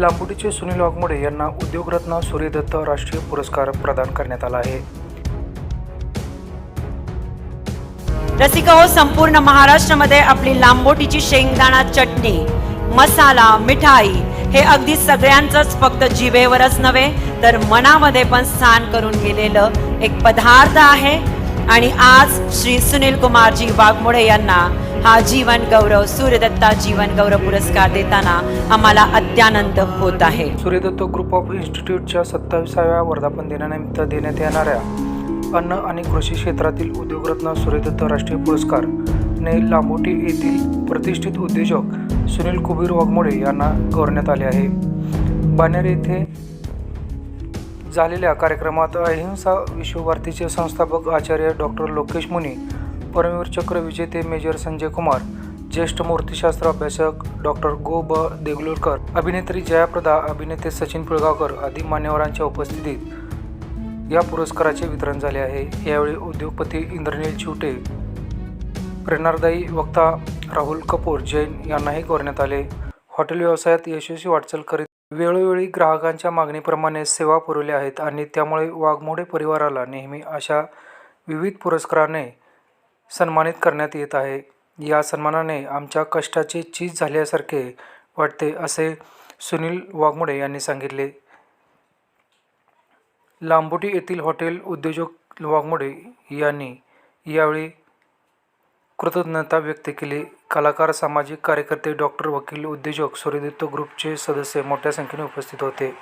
लांबुडीचे सुनील वाघमोडे यांना उद्योगरत्न सूर्यदत्त राष्ट्रीय पुरस्कार प्रदान करण्यात आला आहे. रसिका हो संपूर्ण महाराष्ट्रामध्ये आपली लांबोटीची शेंगदाणा चटणी मसाला मिठाई हे अगदी सगळ्यांचंच फक्त जिभेवरच नव्हे तर मनामध्ये पण स्थान करून गेलेलं एक पदार्थ आहे. आणि आज श्री सुनील कुमारजी वाघमोडे यांना हा जीवन गौरव सूर्यदत्ता जीवन गौरव पुरस्कार देताना आम्हाला अत्यानंद होत आहे. सूर्यदत्त ग्रुप ऑफ इन्स्टिट्यूटच्या सत्तावीसाव्या वर्धापन दिनानिमित्त देण्यात येणाऱ्या अन्न आणि कृषी क्षेत्रातील उद्योगरत्न सूर्यदत्त राष्ट्रीय पुरस्कार ने लांबोटी येथील प्रतिष्ठित उद्योजक सुनील कुबीर वाघमोडे यांना गौरवण्यात आले आहे. बाणेर येथे झालेल्या कार्यक्रमात अहिंसा विश्वभारतीचे संस्थापक आचार्य डॉक्टर लोकेश मुनी परमवीर चक्र विजेते मेजर संजय कुमार ज्येष्ठ मूर्तिशास्त्र अभ्यासक डॉक्टर गो ब देगलूरकर अभिनेत्री जयाप्रदा अभिनेते सचिन पिळगावकर आदी मान्यवरांच्या उपस्थितीत या पुरस्काराचे वितरण झाले आहे. यावेळी उद्योगपती इंद्रनील चिवटे प्रेरणादायी वक्ता राहुल कपूर जैन यांनाही करण्यात आले. हॉटेल व्यवसायात यशस्वी वाटचाल करीत वेळोवेळी ग्राहकांच्या मागणीप्रमाणे सेवा पुरवल्या आहेत आणि त्यामुळे वाघमोडे परिवाराला नेहमी अशा विविध पुरस्काराने सन्मानित करण्यात येत आहे. या सन्मानाने आमच्या कष्टाचे चीज झाल्यासारखे वाटते असे सुनील वाघमोडे यांनी सांगितले. लांबोटी येथील हॉटेल उद्योजक वाघमोडे यांनी यावेळी कृतज्ञता व्यक्त केली. कलाकार सामाजिक कार्यकर्ते डॉक्टर वकील उद्योजक सूर्यदत्त ग्रुपचे सदस्य मोठ्या संख्येने उपस्थित होते.